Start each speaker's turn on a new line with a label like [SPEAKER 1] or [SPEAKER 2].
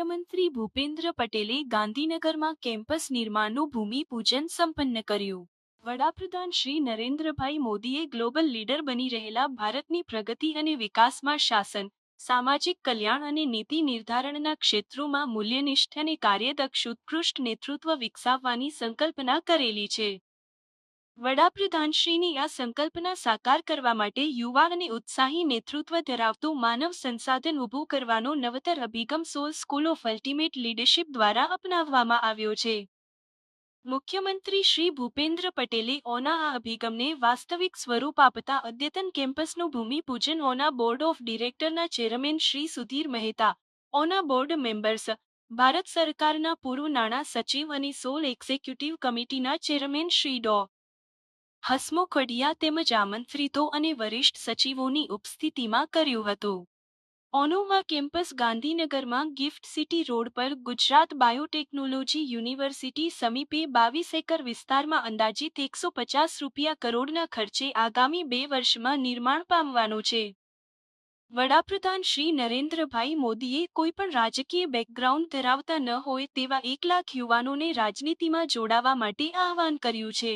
[SPEAKER 1] મુખ્યમંત્રી ભૂપેન્દ્ર પટેલે ગાંધીનગરમાં કેમ્પસ નિર્માણનું ભૂમિપૂજન સંપન્ન કર્યું. વડાપ્રધાન શ્રી નરેન્દ્રભાઈ મોદીએ ગ્લોબલ લીડર બની રહેલા ભારતની પ્રગતિ અને વિકાસમાં શાસન, સામાજિક કલ્યાણ અને નીતિ નિર્ધારણના ક્ષેત્રોમાં મૂલ્યનિષ્ઠ અને કાર્યદક્ષ ઉત્કૃષ્ટ નેતૃત્વ વિકસાવવાની સંકલ્પના કરેલી છે. વડાપ્રધાનશ્રીની આ સંકલ્પના સાકાર કરવા માટે યુવા અને ઉત્સાહી નેતૃત્વ ધરાવતું માનવ સંસાધન ઊભું કરવાનો નવતર અભિગમ soul school of ultimate leadership દ્વારા અપનાવવામાં આવ્યો છે. મુખ્યમંત્રી શ્રી ભૂપેન્દ્ર પટેલે ઓના આ અભિગમને વાસ્તવિક સ્વરૂપ આપતા અદ્યતન કેમ્પસનું ભૂમિપૂજન ઓના બોર્ડ ઓફ ડિરેક્ટરના ચેરમેન શ્રી સુધીર મહેતા, ઓના બોર્ડ મેમ્બર્સ, ભારત સરકારના પૂર્વ નાણાં સચિવ અને સોલ એક્ઝિક્યુટિવ કમિટીના ચેરમેન શ્રી ડો. હસમુખ અઢિયા તેમજ આમંત્રિતો અને વરિષ્ઠ સચિવોની ઉપસ્થિતિમાં કર્યું હતું. ઓનોવા કેમ્પસ ગાંધીનગરમાં ગિફ્ટ સિટી રોડ પર ગુજરાત બાયોટેકનોલોજી યુનિવર્સિટી સમીપે બાવીસ એકર વિસ્તારમાં અંદાજિત એકસો પચાસ રૂપિયા કરોડના ખર્ચે આગામી બે વર્ષમાં નિર્માણ પામવાનો છે. વડાપ્રધાન શ્રી નરેન્દ્રભાઈ મોદીએ કોઈપણ રાજકીય બેકગ્રાઉન્ડ ધરાવતા ન હોય તેવા એક લાખ યુવાનોને રાજનીતિમાં જોડાવા માટે આહવાન કર્યું છે.